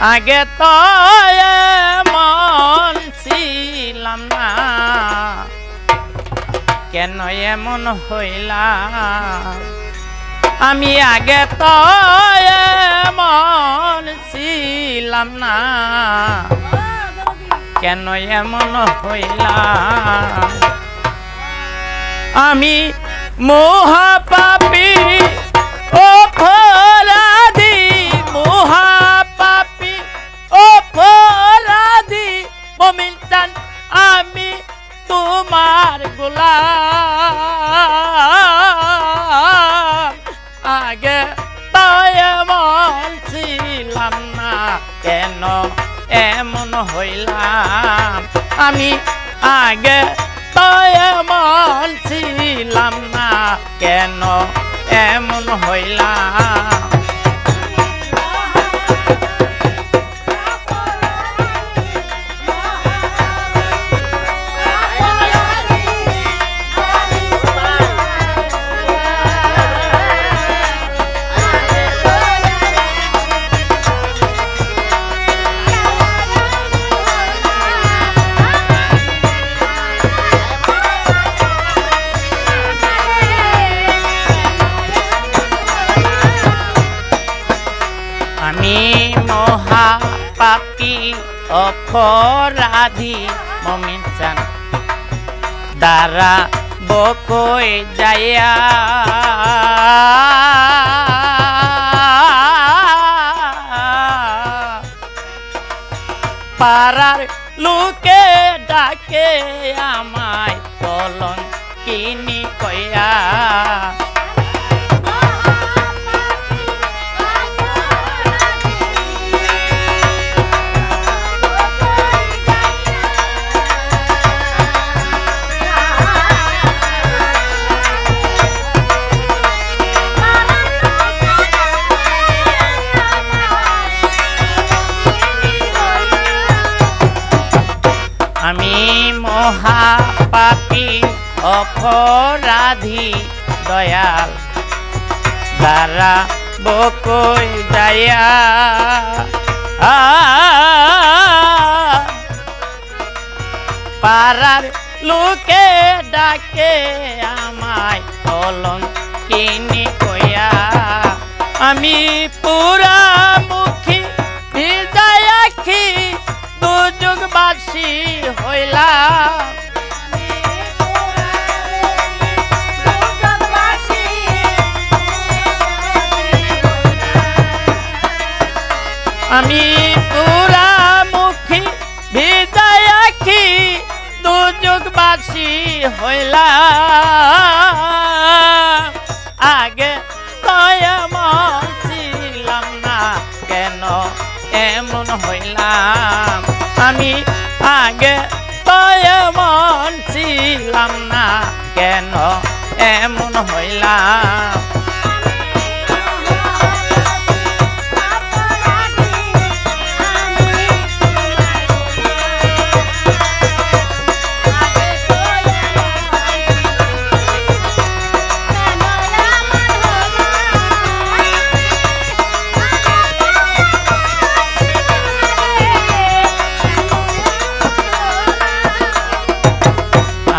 আগে তো মন ছিলাম না। কেন এমন হইলাম? আমি আগে তো মন ছিলাম না। কেন এমন হইলাম? আমি মহাপাপী অপরাধী তো এমন ছিলাম না কেন? এমন হইলাম। আমি আগে তো এমন ছিলাম না কেন? এমন হইলাম। অপরাধী মমিন চান। দ্বারা বকই যাইয়া পাড়ার লোকে ডাকে আমায় কিনি কয়া অপরাধী দয়াল দ্বারা বকই আ, পাড়ার লোকে ডাকে আমায় কলম কিনি কয়া আমি পুরা মুখী হৃদয় আখি দুযুগবাসী হইলাম। আমি পুরা মুখী হৃদয় আখি দুযুগবাসী হইলাম। আগে তো ছিলাম না, কেন এমন হইলাম? আমি আগে তো এমন ছিলাম না, কেন এমন হইলাম?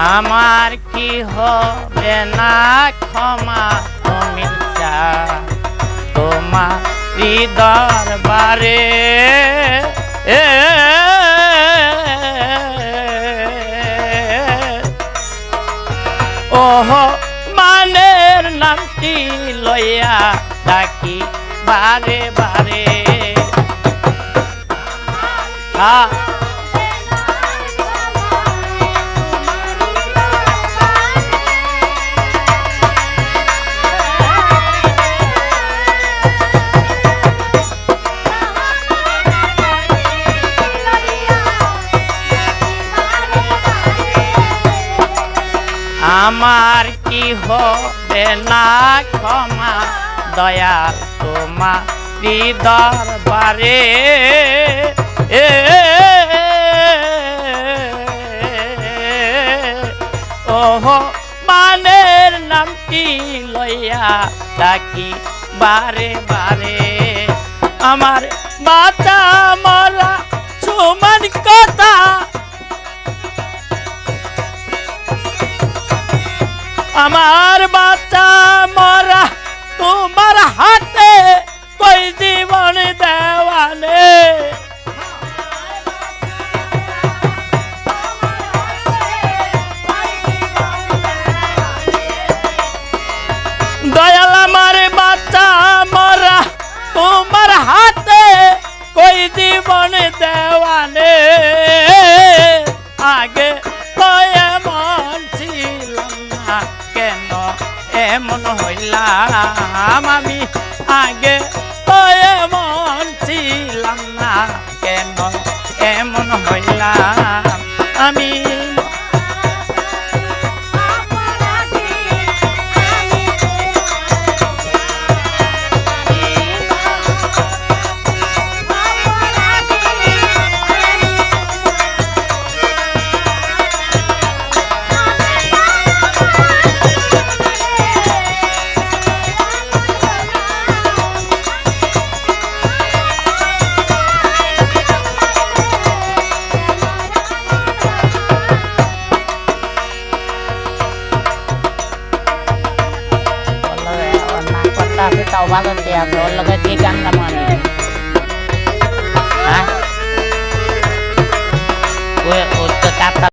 আমার কি হবে না? ক্ষমা অমিত তোমার দরবারে এ ওহ, মানের নামটি লইয়া ডাকি বারে বারে। আ আমার কি হবে না? ক্ষমা, দয়াল তোমার দরবারে এ, ওহ, মানের নামটি লইয়া ডাকি বারে বারে। আমার বাচ্চা মরা সমান কথা আমার বাচ্চা মরা তোমার হাতে কই জীবন দেওয়ানে Tapi tahu banget ya, kalau lagi tigang sama ini Hah? Gue udah kata